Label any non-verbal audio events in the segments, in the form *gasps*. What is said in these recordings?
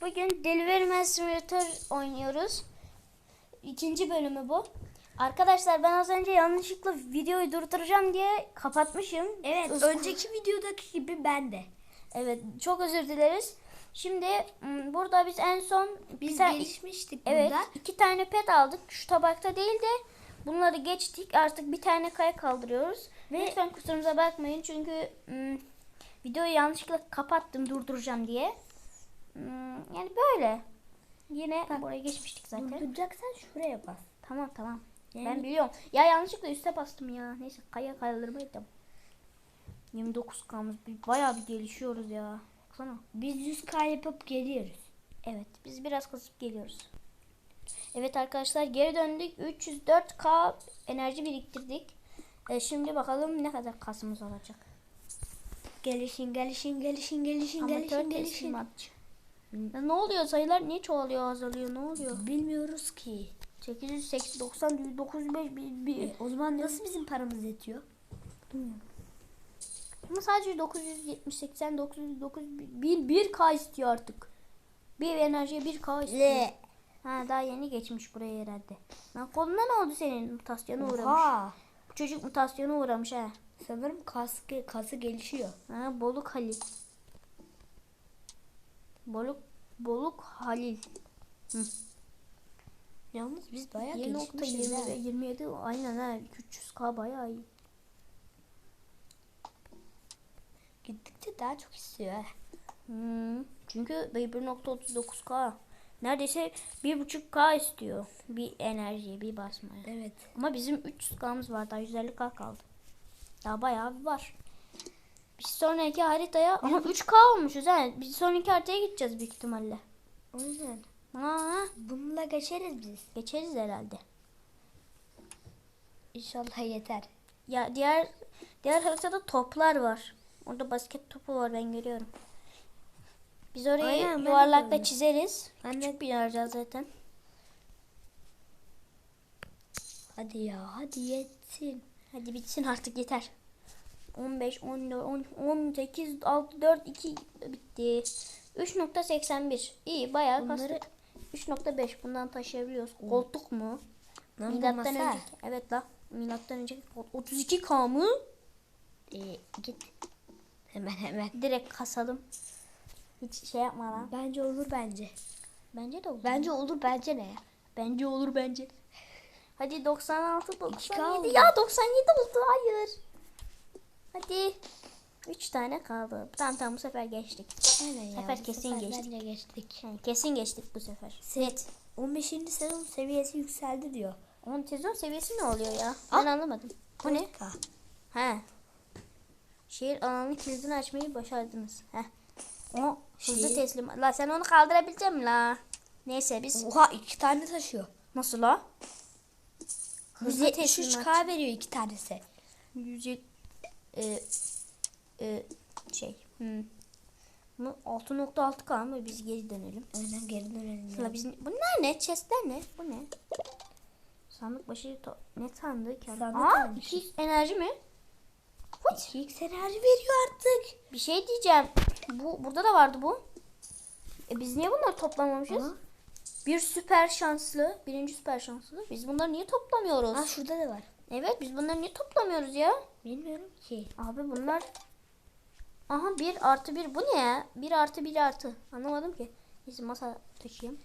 Bugün Delivery Simulator oynuyoruz. İkinci bölümü bu. Arkadaşlar ben az önce yanlışlıkla videoyu durduracağım diye kapatmışım. Evet, Öz- önceki videodaki gibi ben de. Evet, çok özür dileriz. Şimdi burada biz en son Biz gelişmiştik Evet, burada. iki tane pet aldık. Şu tabakta değil de bunları geçtik. Artık bir tane kaya kaldırıyoruz. Ve lütfen kusurumuza bakmayın çünkü videoyu yanlışlıkla kapattım durduracağım diye. M, yani böyle. Yine buraya geçmiştik zaten. Durduracaksan şuraya bas. Tamam tamam. Ben Yani- biliyorum. Ya yanlışlıkla üste bastım ya. Neyse kaya kaldırmaydım. 29 kalmış. Bir- Bayağı bir gelişiyoruz ya. Baksana. Biz 100k yapıp geliyoruz. Evet biz biraz kasıp geliyoruz. Evet arkadaşlar geri döndük. 304k enerji biriktirdik. E, şimdi bakalım ne kadar kasımız olacak. Gelişin, gelişin, gelişin, gelişin, Amatör gelişin, gelişin. teslimatçı. Ya ne oluyor sayılar niye çoğalıyor azalıyor ne oluyor? Bilmiyoruz ki. 880 90 905 bir, bir. E, o zaman nasıl bizim paramız yetiyor? Ama sadece 970 80 909 1 1k istiyor artık. Bir enerjiye 1k istiyor. Le. Ha daha yeni geçmiş buraya herhalde. Lan koluna ne oldu senin? Mutasyona uğramış. Oha. Bu çocuk mutasyona uğramış ha. Sanırım kaskı, kası gelişiyor. Ha Boluk Halil. Boluk Boluk Halil. Yalnız biz bayağı gelişmişiz 1.20 ha. ve 27 aynen ha 300k bayağı iyi. Gittikçe daha çok istiyor. Hmm, çünkü 1.39k neredeyse 1.5k istiyor bir enerjiye bir basmaya. Evet. Ama bizim 300k'mız var daha 150k kaldı. Daha bayağı var. Biz sonraki haritaya ama 3k olmuşuz ha. Biz sonraki haritaya gideceğiz büyük ihtimalle. Aynen. Ha, Bununla geçeriz biz. geçeriz herhalde. İnşallah yeter. Ya diğer diğer haritada toplar var. Orada basket topu var ben görüyorum. Biz orayı Aynen, yuvarlakla çizeriz. Ben Küçük bir yer zaten. Hadi ya hadi yetsin. Hadi bitsin artık yeter. 15, 14, 10, 18, 6, 4, 2 bitti. 3.81. İyi bayağı Bunları- kastık. 3.5 bundan taşıyabiliyoruz. Koltuk mu? Lan Milattan masa. önce. Evet la. Milattan önce 32K mı? Ee, git. Hemen hemen. Direkt kasalım. Hiç şey yapmadan. Bence olur bence. Bence de olur. Bence olur bence ne ya? Bence olur bence. Hadi 96 İki 97 kaldı. ya 97 oldu hayır. Hadi. 3 tane kaldı. Tamam tamam bu sefer geçtik. Aynen ya. sefer bu kesin sefer geçtik. Geçtik. Yani kesin geçtik bu sefer. Set 15. sezon seviyesi yükseldi diyor. Onun sezon seviyesi ne oluyor ya? Ben anlamadım. Bu ne? 4K. He. Şehir alanının kilidini açmayı başardınız. He. O hızlı Şehir- teslim. La sen onu kaldırabilecek misin la? Neyse biz Oha iki tane taşıyor. nasıl la? Hızlı 173K veriyor iki tanesi. 107 e, e, şey. Hmm. Bu 6.6K mı? Biz geri dönelim. Aynen geri dönelim. La Ya. biz bunlar ne? Chestler ne? Bu ne? Sandık başı to- ne sandığı ki? Sandık Aa, almışız. 2 enerji mi? 2x enerji veriyor artık. Bir şey diyeceğim. Bu burada da vardı bu. E biz niye bunları toplamamışız? Aha. Bir süper şanslı, birinci süper şanslı. Biz bunları niye toplamıyoruz? Aa şurada da var. Evet, biz bunları niye toplamıyoruz ya? Bilmiyorum ki. Abi bunlar Aha bir artı bir bu ne ya? Bir artı bir artı. Anlamadım ki. Neyse masa taşıyayım.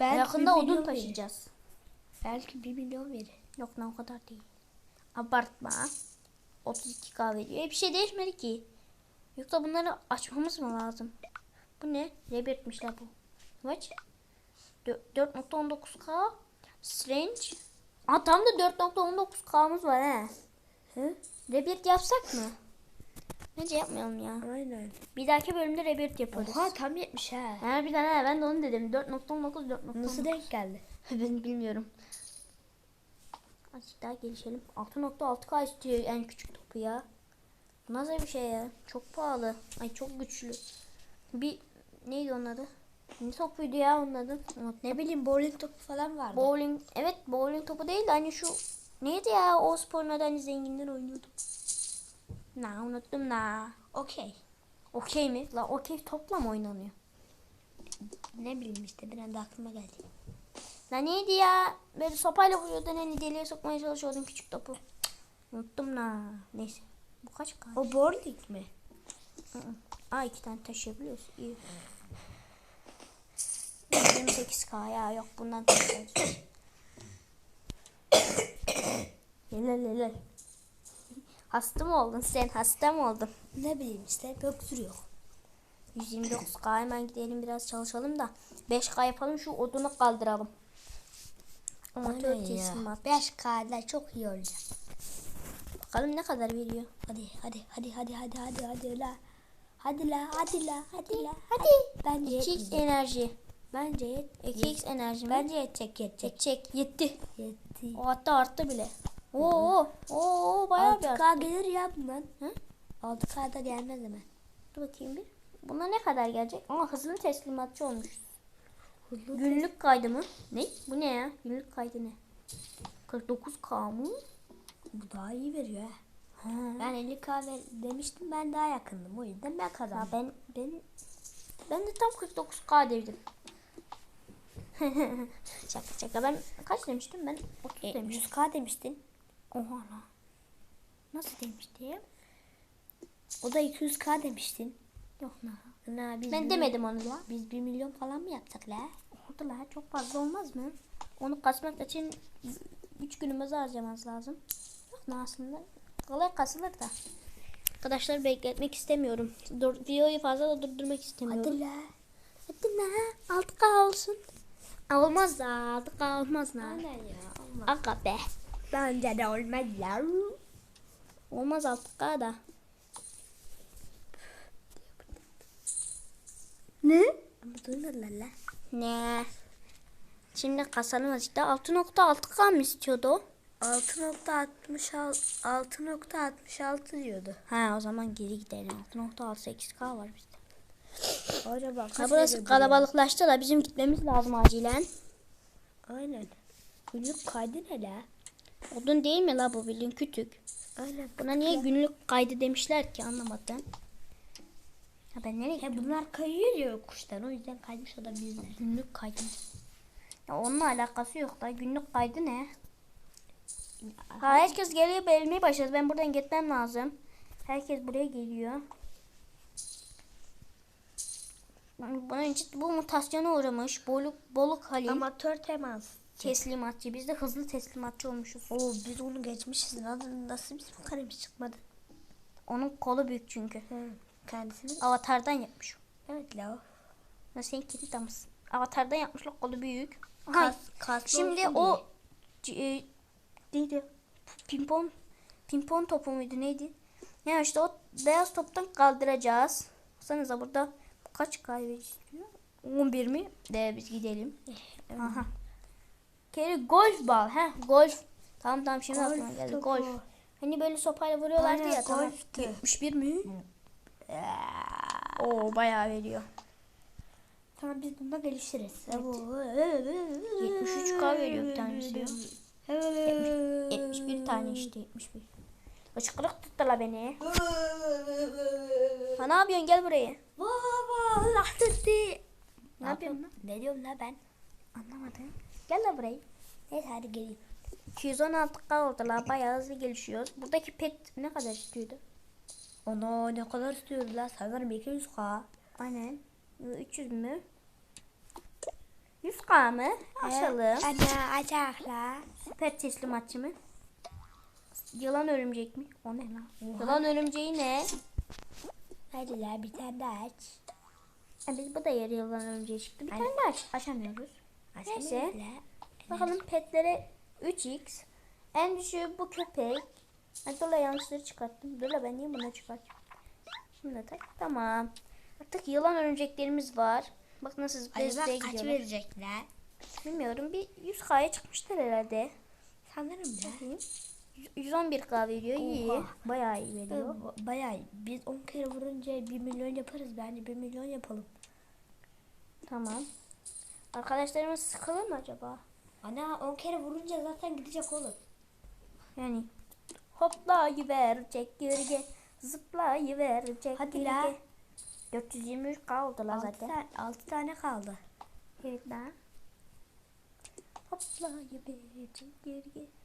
Belki Yakında odun milyon taşıyacağız. verir. Belki 1 milyon verir. Yok lan o kadar değil. Abartma. 32k veriyor. E bir şey değişmedi ki. Yoksa bunları açmamız mı lazım? Bu ne? Rebirth'mişler bu. Kaç? Dö- 4.19k. Strange. Aa tam da 4.19k'mız var he. Hı? Rebirth yapsak mı? Bence yapmayalım ya. Aynen. Bir dahaki bölümde Rebirth yaparız. Oha tam 70 ha. Ha bir tane he, ben de onu dedim. 4.19 4.19. Nasıl denk geldi? *laughs* Ben bilmiyorum. Azıcık daha gelişelim. 6.6K istiyor en küçük topu ya. Nasıl bir şey ya? Çok pahalı. Ay çok güçlü. Bir neydi onun adı? Ne topuydu ya onun adı? Unuttum. Ne bileyim bowling topu falan vardı. Bowling. Evet bowling topu değil de hani şu neydi ya o sporun adı hani zenginler oynuyordu. Na unuttum na. Okey. Okey mi? La okey topla mı oynanıyor? Ne bileyim işte bir anda aklıma geldi. Lan neydi ya? Böyle sopayla vuruyordun hani deliğe sokmaya çalışıyordun küçük topu. Unuttum la. Neyse. Bu kaç k? O boarding mi? Aa iki tane taşıyabiliyoruz. İyi. 28k ya yok bundan. Helal helal. Hasta mı oldun sen? Hasta mı oldun? Ne bileyim işte öksürüyor. 129k hemen gidelim biraz çalışalım da 5k yapalım şu odunu kaldıralım. Amatör ya. teslimat. 5K'lar çok iyi olacak. Bakalım ne kadar veriyor. Hadi hadi hadi hadi hadi hadi hadi la. Hadi la hadi la hadi la. Hadi. Bence 2x yetmeyecek. enerji. Bence yet. 2x enerji mi? Bence yetecek yetecek. Çek yetti. Yetti. O hatta arttı bile. Oo, oo bayağı bir arttı. 6K gelir ya bundan. Hı? 6K'da gelmez hemen. Dur bakayım bir. Buna ne kadar gelecek? Ama hızlı teslimatçı olmuş. Hızlı Günlük kaydı mı? Ne? Bu ne ya? Günlük kaydı ne? 49k mı? Bu daha iyi veriyor ha. Ha. Ben 50K ver demiştim ben daha yakındım o yüzden ben Ya kazandım. ben ben ben de tam 49k dedim. Şaka şaka ben kaç demiştim ben 30 E, demiştim. 100K demiştin. Oha lan. Nasıl demiştim? O da 200K demiştin. Yok lan. Na, biz Ben demedim onu la. Biz 1 milyon falan mı yapsak la? Oldu la çok fazla olmaz mı? Onu kasmak için 3 günümüzü harcamamız lazım. Yok lan aslında kolay kasılır da. Arkadaşlar bekletmek istemiyorum. Dur, videoyu fazla da durdurmak istemiyorum. Hadi la. Hadi la 6K olsun. Olmaz da 6K olmaz la. Aynen ya. Olmaz. Aga be. Bence de olmaz la. Olmaz 6K da. Ne? Ama duymadılar la. Ne? Şimdi kasanın açıkta 6.6K mı istiyordu o? 6.66 6.66 diyordu. Ha o zaman geri gidelim. 6.68K var bizde. Acaba Ha, burası kalabalıklaştı da bizim gitmemiz lazım acilen. Aynen. Günlük kaydı ne la? Odun değil mi la bu bildiğin kütük. Aynen. Buna niye günlük kaydı demişler ki anlamadım. Ya ben nereye Ya bunlar kayıyor ya kuştan o yüzden kaymış olabilirler. Günlük kaydı. Ya onunla alakası yok da günlük kaydı ne? Ha, herkes geliyor belirmeye başladı. Ben buradan gitmem lazım. Herkes buraya geliyor. Bunun için bu mutasyona uğramış. Boluk, boluk Halil. Amatör temas. teslimatçı. Biz de hızlı teslimatçı olmuşuz. Oo biz onu geçmişiz. Nasıl, nasıl bizim karemiz çıkmadı? Onun kolu büyük çünkü. Hı. Kendisini. Avatardan yapmış. Evet la. Ya sen kedi damısın. Avatardan yapmışlar kolu büyük. Kas, Şimdi o e, neydi? Pimpon pimpon topu muydu neydi? Yani işte o beyaz toptan kaldıracağız. Baksanıza burada kaç kahve istiyor? 11 mi? De biz gidelim. Aha. Kere golf bal. He golf. Tamam tamam şimdi Golf aklıma geldi. Golf. Hani böyle sopayla vuruyorlardı Aynen, ya. Tamam. golftü. 71 mi? Oo bayağı veriyor. Tamam biz bunda gelişiriz. 73K veriyor bir tanesi ya. 71 tane işte 71. Işıklık tuttu la beni. *laughs* Ha ne yapıyorsun gel buraya. Baba Allah tuttu. Ne yapıyorsun lan? Ne diyorum la ben? Anlamadım. Gel la buraya. Neyse hadi geleyim. 216K oldu la bayağı hızlı gelişiyoruz. Buradaki pet ne kadar istiyordu? Ana ne kadar istiyordu la? Sanırım 200k. Aynen. 300 mü? 100K mı? Açalım. Ana açak la. Süper teslimatçı mı? Yılan örümcek mi? O ne lan? Yılan örümceği ne? Hadi la bir tane daha aç. E biz bu da yarı yılan örümceği çıktı. Bir tane daha aç. Açamıyoruz. Neyse. Bakalım petlere 3x. En düşüğü bu köpek. Ha, dur la yanlışları çıkarttım. Dur la ben niye bunu çıkarttım? Şimdi tak. Tamam. Artık yılan örümceklerimiz var. Bak nasıl zıplaya kaç gidiyorlar. verecekler? Bilmiyorum. Bir 100k'ya çıkmışlar herhalde. Sanırım. Bakayım. 111k veriyor. İyi. Bayağı iyi veriyor. Ba- Bayağı iyi. Biz 10 kere vurunca 1 milyon yaparız. Bence 1 milyon yapalım. Tamam. Arkadaşlarımız sıkılır mı acaba? Ana 10 kere vurunca zaten gidecek oğlum. Yani hoplayıverecek gölge zıplayıverecek Hadi gölge. la. 423 kaldı la 6 zaten. tane, 6 tane kaldı. Evet lan. Hopla geberecek geri Hopla.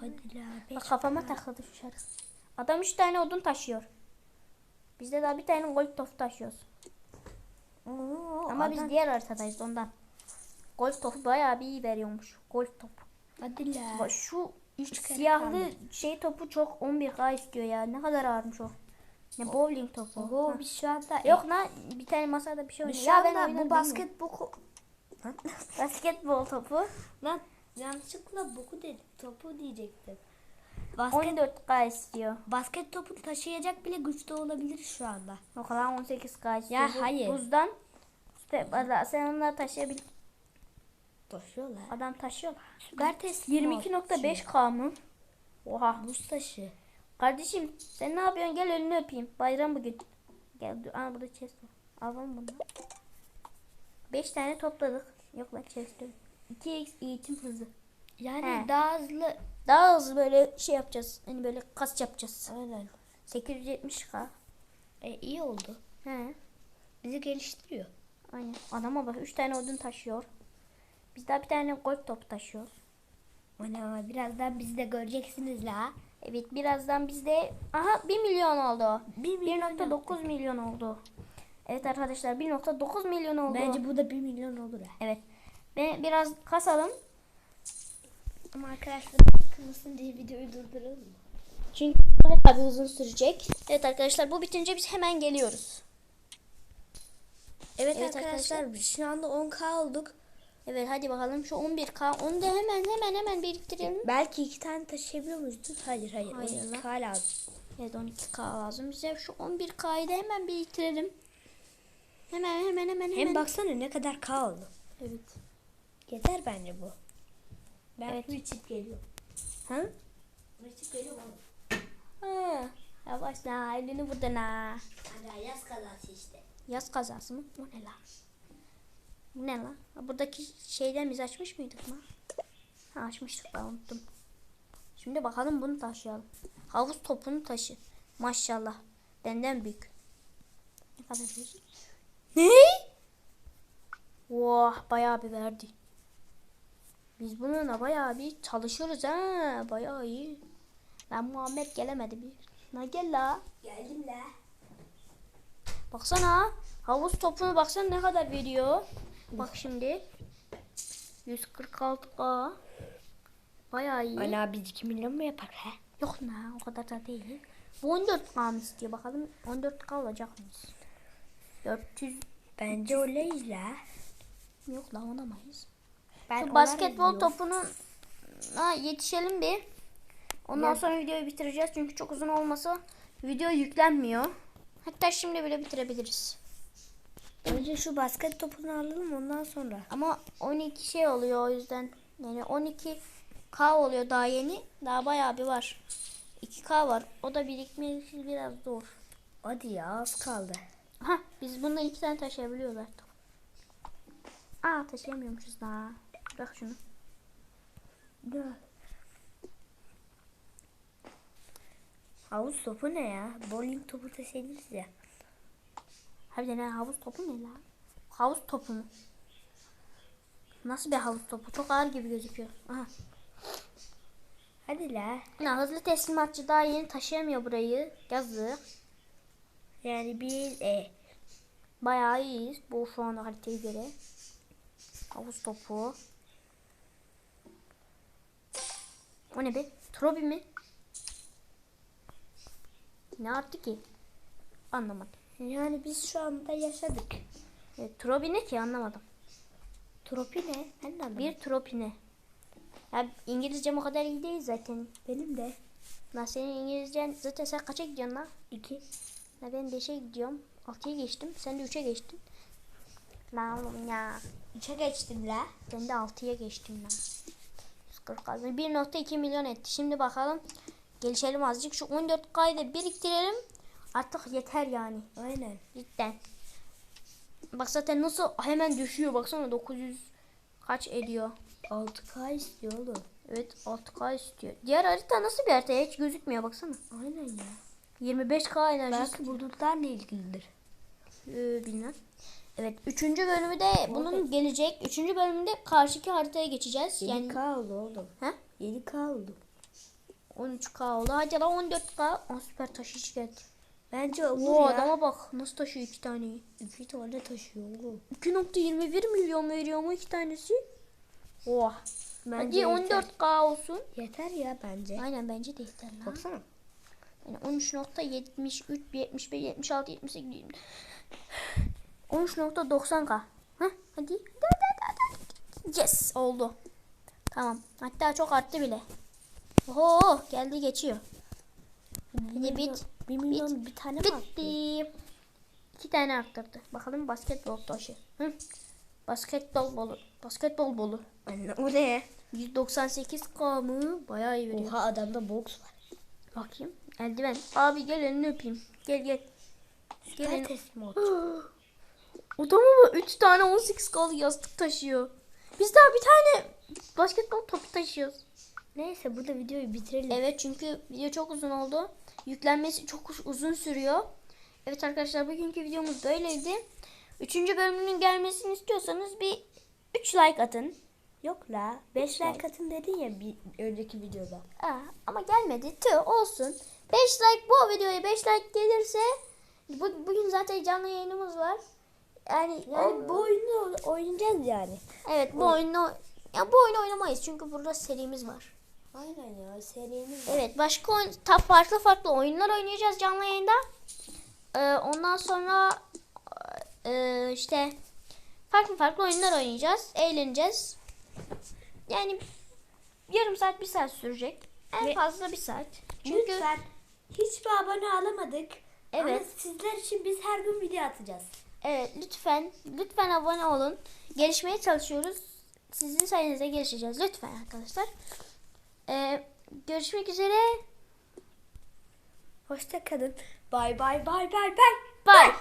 Hadi la. Beş Bak kafama takıldı şu şarkı. Adam üç tane odun taşıyor. Biz de daha bir tane gold top taşıyoruz. Oo, Ama biz adam- diğer haritadayız ondan. Gold top bayağı bir iyi veriyormuş. Gold top. Hadi la. Bak şu üç siyahlı kaldı. şey topu çok 11k istiyor ya. Ne kadar ağırmış o. Ne bowling topu. Oho Ha. biz şu anda Yok lan bir tane masada bir şey biz oynuyor. şu Ya ben anda bu basket boku Lan, bilmiyorum. basketbol topu. lan yanlışlıkla boku dedim. Topu diyecektim. Basket, 14k istiyor. basket topu taşıyacak bile güçte olabilir şu anda. O kadar 18k istiyor. Ya Bu- hayır. Buzdan işte valla sen onları taşıyabil. Taşıyorlar. Adam taşıyor. Süper test. 22.5k mı? Oha. Buz taşı. Kardeşim sen ne yapıyorsun? Gel elini öpeyim. Bayram bugün. Gel dur. Aa burada chest var. Alalım bunu. 5 tane topladık. Yok lan chest yok. 2x eğitim hızı. Yani He. daha hızlı. Daha hızlı böyle şey yapacağız. Hani böyle kas yapacağız. Aynen. 870k. E, iyi oldu. He. Bizi geliştiriyor. Aynen. Adama bak 3 tane odun taşıyor. Biz daha bir tane golf top taşıyoruz. Ana birazdan bizi de göreceksiniz la. Evet birazdan bizde aha 1 milyon oldu. 1 1.9 milyon oldu. Evet arkadaşlar 1.9 milyon oldu. Bence bu da 1 milyon olur ha. Evet. Ve biraz kasalım. Ama arkadaşlar sıkılmasın diye videoyu durduralım mı? Çünkü bayağı bir uzun sürecek. Evet arkadaşlar bu bitince biz hemen geliyoruz. Evet, Evet arkadaşlar, biz şu anda 10k olduk. Evet hadi bakalım şu 11k onu da hemen hemen hemen biriktirelim. Belki iki tane taşıyabiliyor muyuz? Hayır hayır. Hayır lan. 12k lazım. Evet 12k lazım. Bize şu 11k'yı da hemen biriktirelim. Hemen hemen hemen hemen. Hem baksana ne kadar k oldu. Evet. Yeter bence bu. Ben Evet. içip geliyorum. Ha? Su içip geliyorum oğlum. Ha. Yavaş la elini buradan ha. Hala yaz kazası işte. Yaz kazası mı? O ne la? Bu ne la? Buradaki şeyden biz açmış mıydık mı? Ha açmıştık ben unuttum. Şimdi bakalım bunu taşıyalım. Havuz topunu taşı. Maşallah. Benden büyük. Ne kadar verecek? Ne? Vah bayağı bir verdi. Biz bununla bayağı bir çalışırız ha. Bayağı iyi. Lan Muhammed gelemedi bir. Na gel la. Geldim la. Baksana. Havuz topunu baksana ne kadar veriyor. Bak şimdi. 146k. Bayağı iyi. Ana biz 2 milyon mu yapar he? Yok ne o kadar da değil. Bu 14k mı istiyor bakalım 14k olacak mıyız? 400 Bence öyleyiz la. yok la olamayız. Ben Şu basketbol topunun yetişelim bir. Ondan Ya- sonra videoyu bitireceğiz çünkü çok uzun olmasa video yüklenmiyor. Hatta şimdi bile bitirebiliriz. Önce şu basket topunu alalım ondan sonra. Ama 12 şey oluyor o yüzden. Yani 12K oluyor daha yeni. Daha bayağı bir var. 2K var. O da birikmesi biraz zor. Hadi ya az kaldı. Ha biz bundan iki tane taşıyabiliyoruz artık. Aa taşıyamıyormuşuz daha. Bırak şunu. Havuz topu ne ya? Bowling topu deseydiniz ya. Harbiden ha, havuz topu ne la? Havuz topu mu? Nasıl bir havuz topu? Çok ağır gibi gözüküyor. Aha. Hadi la. Ya, hızlı teslimatçı daha yeni taşıyamıyor burayı. Yazık. Yani bir e, Bayağı iyiyiz bu şu anda haritaya göre. Havuz topu. O ne be? Trobi mi? Ne arttı ki? Anlamadım. yani biz şu anda yaşadık. Evet, trobi ne ki anlamadım. Tropi ne? Ben de anlamadım. Bir tropi ne? Ya İngilizcem o kadar iyi değil zaten. benim de. Lan senin İngilizcen zaten sen kaça gidiyorsun lan? iki. Ya ben 5'e gidiyorum. 6'ya geçtim. Sen de 3'e geçtin. Lan oğlum ya. Üçe geçtim la. Ben de 6'ya geçtim ben. 140 kaldı. 1.2 milyon etti. Şimdi bakalım. Gelişelim azıcık. Şu 14K'yı da biriktirelim. Artık yeter yani. Aynen. Cidden. Bak zaten nasıl hemen düşüyor. Baksana 900 kaç ediyor. 6K istiyor oğlum. Evet 6K istiyor. Diğer harita nasıl bir harita? Hiç gözükmüyor baksana. Aynen ya. 25K enerji Belki bulutlarla ilgilidir. ee, bilmem. Evet. Üçüncü bölümü de bunun gelecek. Üçüncü bölümünde karşıki haritaya geçeceğiz. Yani 7K oldu oğlum. Ha? 7K oldu. 13K oldu. Hadi lan 14K. Aa, süper taşıyıcı geldi. Bence olur Oo, ya. adama bak. Nasıl taşıyor iki taneyi. İki tane taşıyor oğlum. 2.21 milyon veriyor mu iki tanesi? Oha. Bence Hadi yeter. 14K olsun. Yeter ya bence. Aynen bence de yeter lan. Baksana. Yani 13.73, 75, 76, 78, 20. 13.90k. Heh, hadi. Yes oldu. Tamam. Hatta çok arttı bile. Oho geldi geçiyor. Hadi bit. 1 milyon bir tane mi attı? Bitti. İki tane arttırdı. Bakalım basketbol taşı. Hı? Basketbol bolu. Basketbol bolu. Anne o ne? 198k mı? Bayağı iyi veriyor. Oha adamda boks var. Bakayım. Eldiven. Abi gel elini öpeyim. Gel gel. Süper Gelin. *gasps* Odama mı? 3 tane 18 kalı yastık taşıyor. Biz daha bir tane basketbol topu taşıyoruz. Neyse burada videoyu bitirelim. Evet çünkü video çok uzun oldu. Yüklenmesi çok uz- uzun sürüyor. Evet arkadaşlar bugünkü videomuz böyleydi. Üçüncü bölümünün gelmesini istiyorsanız bir 3 like atın. Yok la. 5 like atın dedin ya bir önceki videoda. Aa, ama gelmedi. Tüh olsun. 5 like bu videoya 5 like gelirse bu, bugün zaten canlı yayınımız var. Yani, Yani bu oyunu oynayacağız yani. evet bu oyunu ya bu oyunu oynamayız çünkü burada serimiz var. Aynen ya serimiz Evet başka oyun ta farklı farklı oyunlar oynayacağız canlı yayında. Ee, ondan sonra e, işte farklı farklı oyunlar oynayacağız. Eğleneceğiz. Yani yarım saat bir saat sürecek. En Ve- fazla bir saat. Çünkü Lütfen hiçbir abone alamadık. Evet. Ama sizler için biz her gün video atacağız. Evet lütfen lütfen abone olun. Gelişmeye çalışıyoruz. Sizin sayenizde gelişeceğiz. Lütfen arkadaşlar. Ee, görüşmek üzere. Hoşça kalın. Bay bay bay bay bay. Bye.